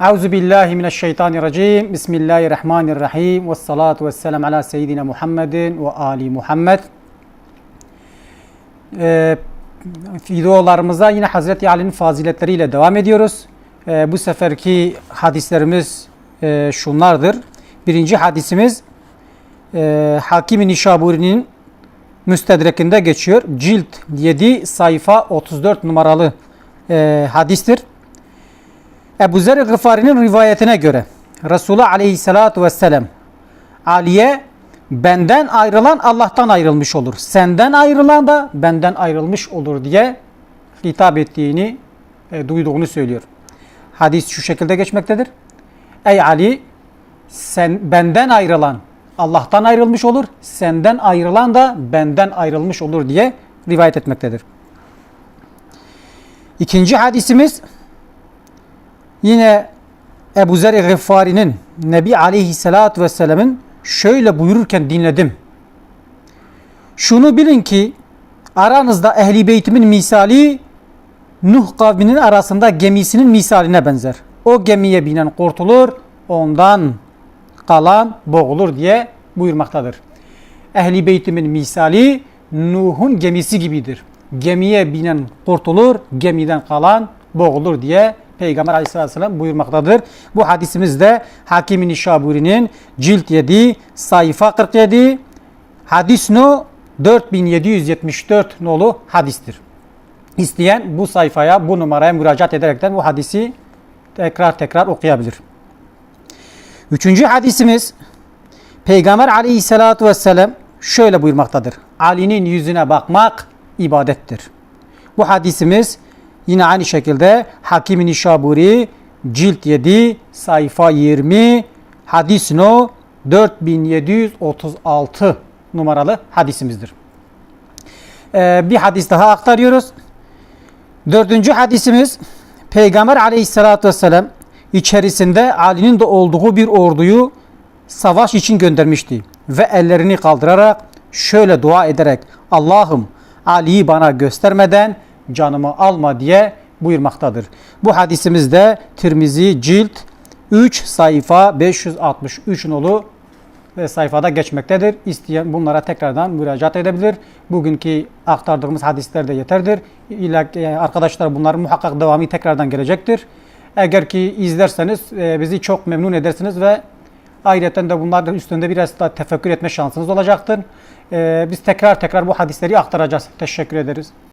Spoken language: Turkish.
Euzu billahi mineşşeytanirracim. Bismillahirrahmanirrahim. Ve salatu ve selam ala seyyidina Muhammedin ve ali Muhammed. Ee, videolarımıza yine Hazreti Ali'nin faziletleriyle devam ediyoruz. Ee, bu seferki hadislerimiz e, şunlardır. Birinci hadisimiz e, Hakim-i Nişaburi'nin müstedrekinde geçiyor. Cilt 7 sayfa 34 numaralı e, hadistir. Ebu Zer Gıfari'nin rivayetine göre Resulullah Aleyhisselatü Vesselam Ali'ye benden ayrılan Allah'tan ayrılmış olur. Senden ayrılan da benden ayrılmış olur diye hitap ettiğini e, duyduğunu söylüyor. Hadis şu şekilde geçmektedir. Ey Ali sen benden ayrılan Allah'tan ayrılmış olur. Senden ayrılan da benden ayrılmış olur diye rivayet etmektedir. İkinci hadisimiz yine Ebu Zer Gıffari'nin Nebi Aleyhisselatü Vesselam'ın şöyle buyururken dinledim. Şunu bilin ki aranızda ehli beytimin misali Nuh kavminin arasında gemisinin misaline benzer. O gemiye binen kurtulur, ondan kalan boğulur diye buyurmaktadır. Ehli beytimin misali Nuh'un gemisi gibidir. Gemiye binen kurtulur, gemiden kalan boğulur diye Peygamber aleyhissalatü vesselam buyurmaktadır. Bu hadisimiz de Hakim-i Nişaburi'nin cilt 7 sayfa 47 hadis no 4774 nolu hadistir. İsteyen bu sayfaya bu numaraya müracaat ederekten bu hadisi tekrar tekrar okuyabilir. Üçüncü hadisimiz Peygamber aleyhissalatü vesselam şöyle buyurmaktadır. Ali'nin yüzüne bakmak ibadettir. Bu hadisimiz yine aynı şekilde Hakim-i Nişaburi cilt 7 sayfa 20 hadis no 4736 numaralı hadisimizdir. Ee, bir hadis daha aktarıyoruz. Dördüncü hadisimiz Peygamber aleyhissalatü vesselam içerisinde Ali'nin de olduğu bir orduyu savaş için göndermişti. Ve ellerini kaldırarak şöyle dua ederek Allah'ım Ali'yi bana göstermeden canımı alma diye buyurmaktadır. Bu hadisimizde Tirmizi cilt 3 sayfa 563 nolu sayfada geçmektedir. İsteyen bunlara tekrardan müracaat edebilir. Bugünkü aktardığımız hadisler de yeterdir. İlla arkadaşlar bunların muhakkak devamı tekrardan gelecektir. Eğer ki izlerseniz e, bizi çok memnun edersiniz ve ayrıca de bunların üstünde biraz da tefekkür etme şansınız olacaktır. E, biz tekrar tekrar bu hadisleri aktaracağız. Teşekkür ederiz.